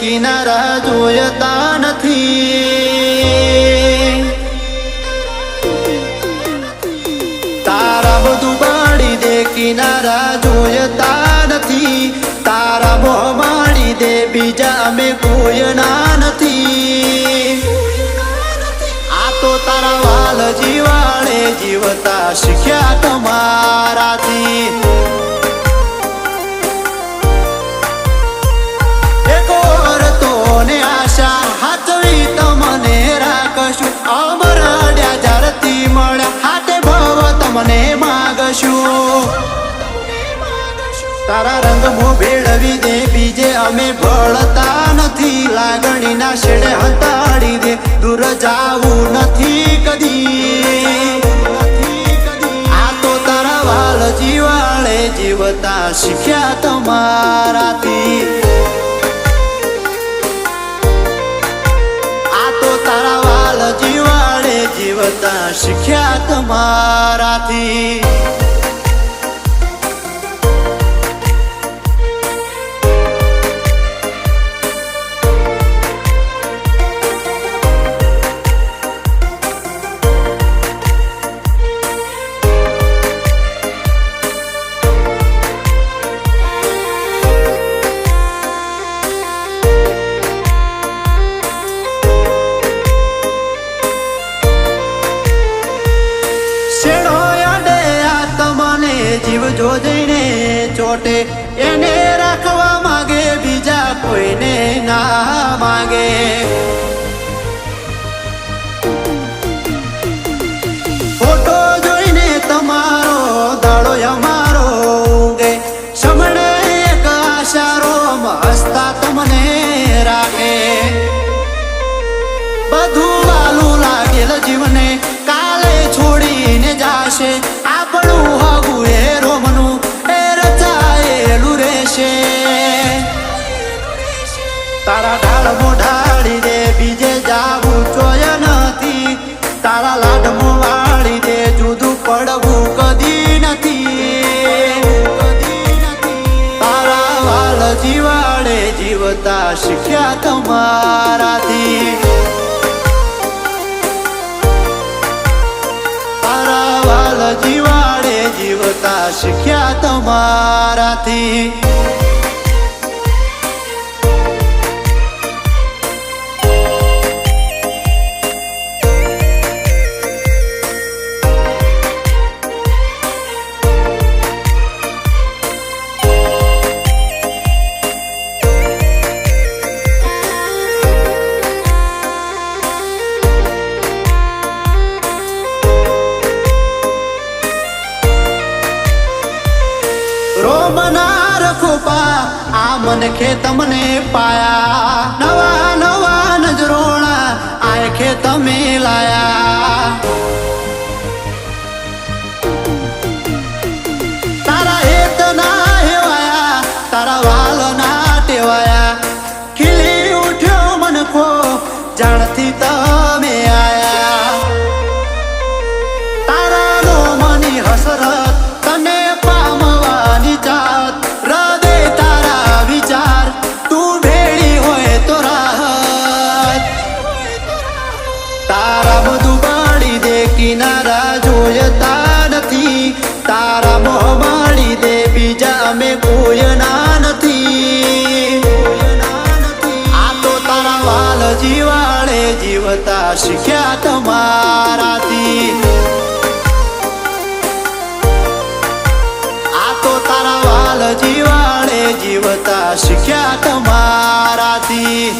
કિનારા જોયતા નથી. તારા બધું બાળી દે કિનારા જોયતા નથી. તારા મોં માળી દે બીજા અમે કોયના નથી. આ તો તારા વાલ જીવાળે જીવતા શીખ્યા તમારાથી. માગશું તારા હું ભેળવી દે, બીજે અમે ભળતા નથી. લાગણીના શેડે હંતાડી દે, દૂર જાવું નથી કદી. આ તો તારા વાલ જીવાળે જીવતા શીખ્યા તમારાથી. આ તો તારા વાલ જીવાળે જીવતા શીખ્યા તમારાથી જો જઈને ચોટે. એને રાખવા માંગે, બીજા કોઈને ના માંગે. જોઈને તમારો દાડો અમારો ઊંઘે. સમણે હસતા તમને રાખે. બધું વાલું લાગેલ જીવને કાલે તારા ઢાળ મોઢાડી દે, બીજે જાવું જોય નથી. તારા લાડમો મોવાળી દે, જુદું પડવું કદી નથી. તારા વાળ જીવાડે જીવતા શીખ્યા તમારાથી. તારા જીવાડે જીવતા શીખ્યા તમારાથી. રોમનાર ખોપા આ મન ખે તમને પાયા. નવા નવા નજરોણા આ ખે તમે લાયા. જીવાળે જીવતા શીખ્યા તમારાથી. આ તો તારા વાલ જીવાળે જીવતા શીખ્યા તમારાથી.